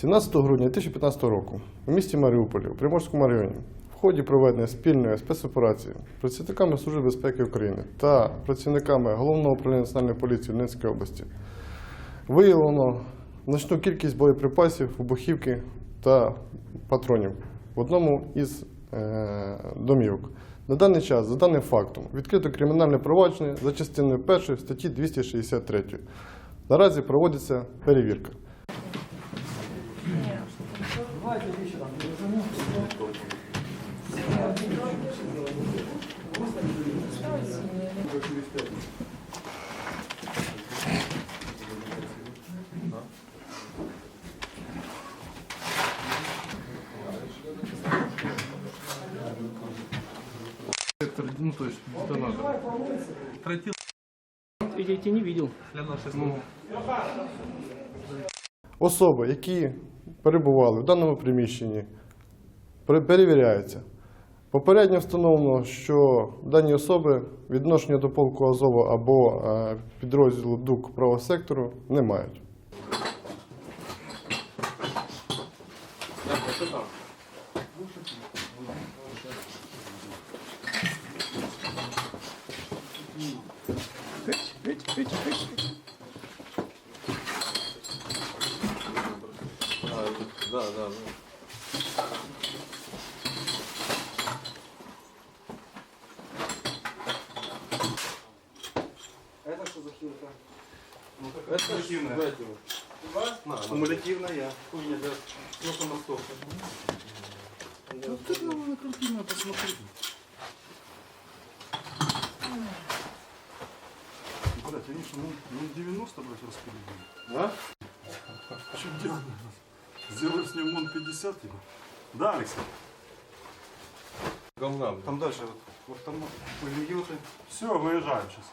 17 грудня 2015 року у місті Маріуполі у Приморському районі в ході проведення спільної спецоперації працівниками Служби безпеки України та працівниками Головного управління національної поліції Донецької області виявлено значну кількість боєприпасів, вибухівки та патронів в одному із е, домівок. На даний час, за даним фактом, відкрито кримінальне провадження за частиною 1 статті 263. Наразі проводиться перевірка. Сектор, ну то есть детонатор. Тротил Я тебя не видел. службы. Особи, які перебували в даному приміщенні, перевіряються. Попередньо встановлено, що дані особи відношення до полку Азова або е, підрозділу ДУК правого сектору не мають. Да, да. Это что за хилка? Ну, как это кумулятивная. Да, кумулятивная. Хуйня для просто мостов. Ну, ты на картину посмотри. Блять, они что, ну 90, блядь, распилили. Да? Что делать? Сделали с ним МОН 50 типа. Да, Алексей? Говна. Там дальше вот, вот там пулеметы. Все, выезжаем сейчас.